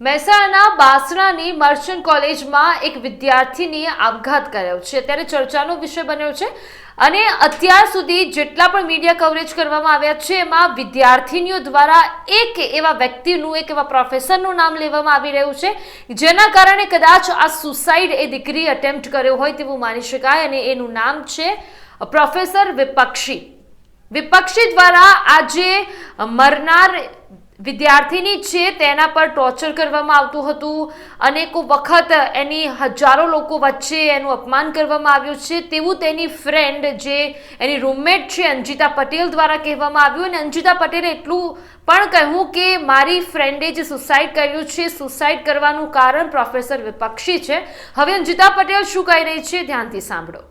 મહેસાણાના બાસણાની મર્ચન્ટ કોલેજમાં એક વિદ્યાર્થીની આપઘાત કર્યો છે. અત્યારે ચર્ચાનો વિષય બન્યો છે અને અત્યાર સુધી જેટલા પણ મીડિયા કવરેજ કરવામાં આવ્યા છે, એમાં વિદ્યાર્થીનીઓ દ્વારા એક એવા વ્યક્તિનું, એક એવા પ્રોફેસરનું નામ લેવામાં આવી રહ્યું છે, જેના કારણે કદાચ આ સુસાઇડ એ દીકરી અટેમ્પ્ટ કર્યો હોય તેવું માની શકાય અને એનું નામ છે પ્રોફેસર વિપક્ષી. વિપક્ષી દ્વારા આજે મરનાર વિદ્યાર્થીની છે તેના પર ટોર્ચર કરવામાં આવતું હતું, અનેકો વખત એની હજારો લોકો વચ્ચે એનું અપમાન કરવામાં આવ્યું છે. તેવું તેની ફ્રેન્ડ જે એની રૂમમેટ છે, અંજિતા પટેલ દ્વારા કહેવામાં આવ્યું અને અંજિતા પટેલે એટલું પણ કહ્યું કે મારી ફ્રેન્ડે જે સુસાઇડ કર્યું છે. સુસાઇડ કરવાનું કારણ પ્રોફેસર વિપક્ષી છે. હવે અંજિતા પટેલ શું કહી રહી છે? ધ્યાનથી સાંભળો.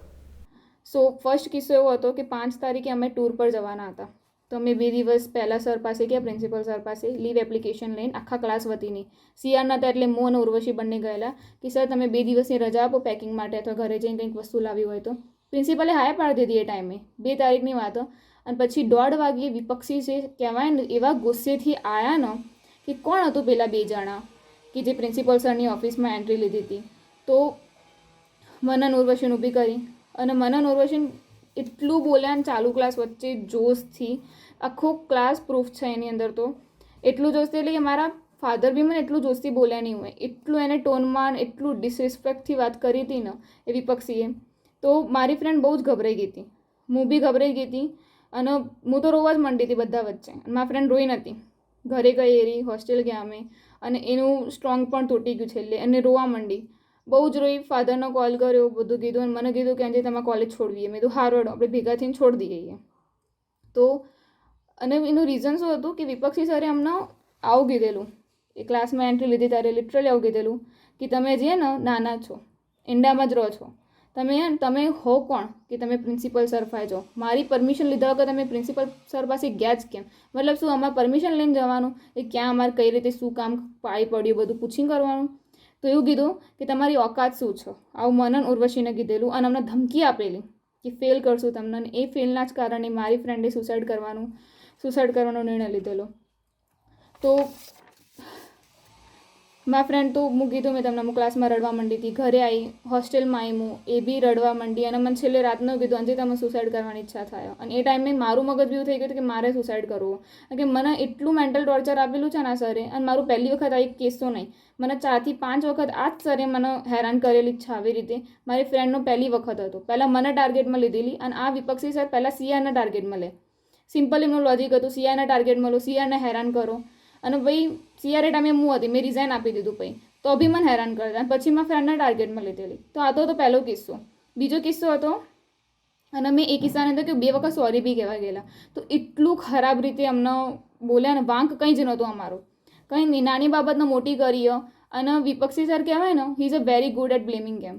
સો ફર્સ્ટ કિસ્સો એવો હતો કે પાંચ તારીખે અમે ટૂર પર જવાના હતા. તો અમે બે દિવસ પહેલાં સર પાસે ગયા, પ્રિન્સિપલ સર પાસે, લીવ એપ્લિકેશન લઈને, આખા ક્લાસ વતીની. સીઆરના હતા એટલે મો અને ઉર્વશી બંને ગયેલા, કે સર તમે બે દિવસની રજા આપો પેકિંગ માટે અથવા ઘરે જઈને કંઈક વસ્તુ લાવી હોય તો. પ્રિન્સિપલે હાય પાડી દીધી એ ટાઈમે બે તારીખની વાત. અને પછી દોઢ વાગ્યે વિપક્ષી છે કહેવાય ને, એવા ગુસ્સેથી આવ્યા ને કે કોણ હતું પેલા બે જણા, કે જે પ્રિન્સિપલ સરની ઓફિસમાં એન્ટ્રી લીધી હતી. તો મનન ઉર્વશન ઊભી કરી અને મનન ઉર્વશીન એટલું બોલ્યા ને ચાલુ ક્લાસ વચ્ચે જોશથી આખો ક્લાસ પ્રૂફ છે એની અંદર તો. એટલું જોશથી એટલે કે મારા ફાધર બી મને એટલું જોશથી બોલ્યા નહીં હોય. એટલું એને ટોનમાં એટલું ડિસરિસ્પેક્ટથી વાત કરી હતી ને એ વિપક્ષીએ, તો મારી ફ્રેન્ડ બહુ જ ગભરાઈ ગઈ હતી. હું બી ગભરાઈ ગઈ હતી અને હું તો રોવા જ માંડી હતી બધા વચ્ચે. મારા ફ્રેન્ડ રોઈ નથી ઘરે ગઈ એરી હોસ્ટેલ ગયા અમે અને એનું સ્ટ્રોંગ પણ તૂટી ગયું છેલ્લે અને રોવા માંડી. બહુ જ રોઈ ફાધરનો કોલ કર્યો, બધું કીધું અને મને કીધું કે આજે તમારે કોલેજ છોડવીએ મેં તો હારો આપણે ભેગા થઈને છોડી દઈએ તો અને એનું રીઝન શું હતું કે વિપક્ષી સરે અમને આવું કીધેલું. એ ક્લાસમાં એન્ટ્રી લીધી, ત્યારે લિટરલી આવું કીધેલું કે, તમે જે ને, નાના છો, ઈંડામાં જ રહો છો. તમે તમે હો કોણ કે તમે પ્રિન્સિપલ સર ફાય જાઓ? મારી પરમિશન લીધા વગર તમે પ્રિન્સિપલ સર પાસે ગયા જ કેમ? મતલબ શું, અમારે પરમિશન લઈને જવાનું? એ ક્યાં, અમારે કઈ રીતે, શું કામ, પાઈ પડ્યું, બધું પૂછીને કરવાનું? તો એવું કીધું કે તમારી ઓકાત શું છો? આવું મનન ઉર્વશીને કીધેલું અને અમને ધમકી આપેલી કે ફેલ કરશું તમને એ ફેલના જ કારણે મારી ફ્રેન્ડે સુસાઇડ કરવાનું સુસાઇડ કરવાનો નિર્ણય લીધેલો. તો મારા ફ્રેન્ડ તો મૂકી તો મેં તમને હું ક્લાસમાં રડવા માંડી હતી, ઘરે આવી હોસ્ટેલમાં આવી એ બી રડવા માંડી અને મને છેલ્લે રાતનું કીધું અંજે તમે સુસાઇડ કરવાની ઈચ્છા થાય. અને એ ટાઈમે મારું મગજ બી થઈ ગયું કે મારે સુસાઇડ કરવું. કે મને એટલું મેન્ટલ ટોર્ચર આપેલું છે ને સરે, અને મારું પહેલી વખત આ એક કેસો નહીં. મને ચારથી પાંચ વખત આ જ સરે મને હેરાન કરેલી છે આવી રીતે. મારી ફ્રેન્ડનો પહેલી વખત હતો. પહેલાં મને ટાર્ગેટમાં લીધેલી અને આ વિપક્ષી સર પહેલાં સીઆરના ટાર્ગેટમાં લે. સિમ્પલ એમનું લોજિક હતું. સીઆરના ટાર્ગેટમાં લો સીઆરને હેરાન કરો. અને ભાઈ સીઆર એ ટાઈમે હું હતી, મેં રિઝાઇન આપી દીધું પછી તો બી મને હેરાન કરતા પછી મેં ફ્રેન્ડના ટાર્ગેટમાં લીધેલી તો આ તો હતો પહેલો કિસ્સો. બીજો કિસ્સો હતો, અને મેં એ કિસ્સાને તો કે બે વખત સોરી બી કહેવા ગયેલા. તો એટલું ખરાબ રીતે અમને બોલ્યા ને વાંક કંઈ જ નહોતું અમારું. કંઈ નાની બાબતને મોટી કરીએ. અને વિપક્ષી સર કહેવાય ને he is a very good at blaming game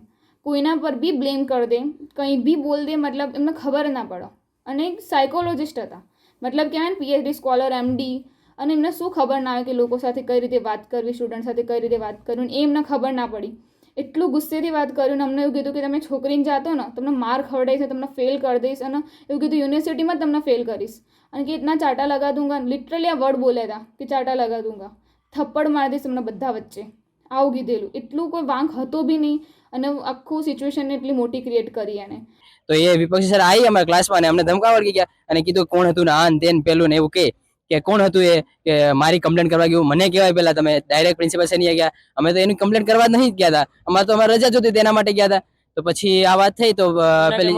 કોઈના પર બી બ્લેમ કરી દે, કંઈ બી બોલ દે, મતલબ એમને ખબર ના પડે. અને એક સાયકોલોજિસ્ટ હતા. મતલબ કહેવાય ને પીએચડી સ્કોલર એમડી અને એમને શું ખબર ના આવે કે લોકો સાથે કઈ રીતે વાત કરવી સ્ટુડન્ટ સાથે કઈ રીતે વાત કરવી એ એમને ખબર ના પડી. એટલું ગુસ્સેથી વાત કર્યું ને અમને એવું કીધું કે તમે છોકરીને જાતો ને તમને માર ખવડાવીશ તમને ફેલ કરી દઈશ અને એવું કીધું યુનિવર્સિટીમાં તમને ફેલ કરીશ. અને કે ઇતના ચાટા લગા દૂંગા લિટરલી આ વર્ડ બોલ્યા હતા કે ચાટા લગા દૂંગા થપ્પડ મારી દઈશ તમને બધા વચ્ચે. આવું કીધેલું. એટલું કોઈ વાંક હતો બી નહીં અને આખું સિચ્યુએશનને એટલી મોટી ક્રિએટ કરી એને. તો એ વિપક્ષી સર આવી અમારા ક્લાસમાં અને અમને ધમકાવડ ગયા અને કીધું કોણ હતું ને આન તેન પેલું ને એવું કે. કે કોણ હતું એ? કે મારી કમ્પ્લેન કરવા ગયું? મને કહેવાય પહેલાં તમે. ડાયરેક્ટ પ્રિન્સિપલ સર ગયા. અમે તો એની કમ્પ્લેન કરવા જ નહીં ગયા હતા. અમારે તો અમારે રજા જોતી તેના માટે ગયા હતા. તો પછી આ વાત થઈ તો પેલી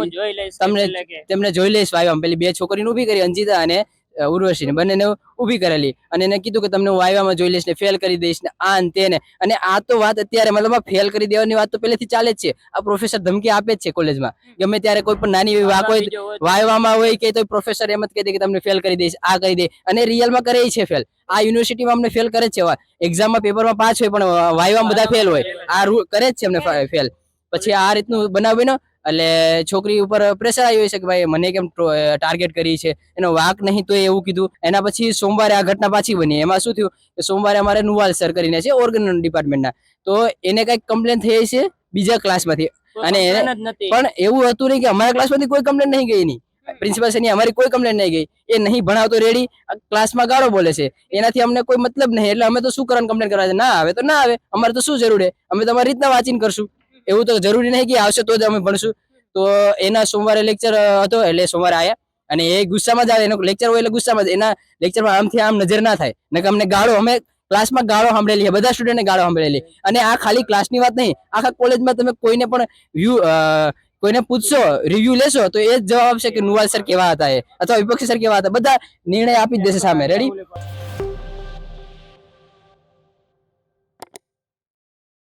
તમને તેમને જોઈ લઈશ ભાઈ પેલી બે છોકરીને ઊભી કરી અંજિતા અને ઉર્વશીને બંનેને ઊભી કરેલી. અને એને કીધું કે તમને હું વાયવામાં જોઈ લઈશ ને ફેલ કરી દઈશ ને આ અંતે તે ને. અને આ તો વાત અત્યારે મતલબ ફેલ કરી દેવાની વાત તો પહેલેથી ચાલે જ છે. આ પ્રોફેસર ધમકી આપે જ છે કોલેજમાં ગમે ત્યારે કોઈ પણ નાની એવી વાત હોય વાયવામાં હોય કે તો પ્રોફેસર એમ જ કહી દે કે તમને ફેલ કરી દઈશ આ કરી દે. અને રિયલમાં કરે છે ફેલ આ યુનિવર્સિટીમાં અમને ફેલ કરે જ છે. એક્ઝામમાં પેપરમાં પાસ હોય પણ વાયવામાં બધા ફેલ હોય. આ રૂ- કરે જ છે અમને ફેલ પછી આ રીતનું બનાવીને ને એટલે છોકરી ઉપર પ્રેશર આવ્યું છે કે ભાઈ મને કેમ ટાર્ગેટ કરી છે? એનો વાક નહીં તો એવું કીધું. એના પછી સોમવારે આ ઘટના પાછી બની. એમાં શું થયું કે સોમવારે અમારે નુવાલ સર કરીને છે ઓર્ગન ડિપાર્ટમેન્ટના તો એને કંઈક કમ્પ્લેન થઈ છે બીજા ક્લાસમાંથી અને પણ એવું હતું નહીં કે અમારા ક્લાસમાંથી કોઈ કમ્પ્લેન નહીં ગઈ નહીં પ્રિન્સિપલ સરની અમારી કોઈ કમ્પ્લેન નહીં ગઈ. એ નહીં ભણાવતો રેડી ક્લાસમાં ગાળો બોલે છે. એનાથી અમને કોઈ મતલબ નહીં. એટલે અમે તો શું કરવાનું કમ્પ્લેન કરવા છે? ના આવે તો ના આવે. અમારે તો શું જરૂર છે? અમે તમારી રીતના વાંચીને કરશું. એવું તો જરૂરી નહીં કે આવશે તો જ અમે ભણશું. તો એના સોમવારે લેક્ચર હતો એટલે સોમવારે આવ્યા અને એ ગુસ્સામાં જ આવે. એનો લેક્ચર હોય એટલે ગુસ્સામાં જ. એના લેક્ચરમાં આમથી આમ નજર ના થાય. નકર અમને ગાળો અમે ક્લાસમાં ગાળો સાંભળેલી છે. બધા સ્ટુડન્ટને ગાળો સાંભળેલી અને આ ખાલી ક્લાસની વાત નહીં. આખા કોલેજમાં તમે કોઈને પણ વ્યૂ કોઈને પૂછશો રિવ્યુ લેશો, તો એ જ જવાબ આપશે કે નુવાલ સર કેવા હતા એ. અથવા વિપક્ષી સર કેવા હતા. બધા નિર્ણય આપી દેશે સામે. રેડી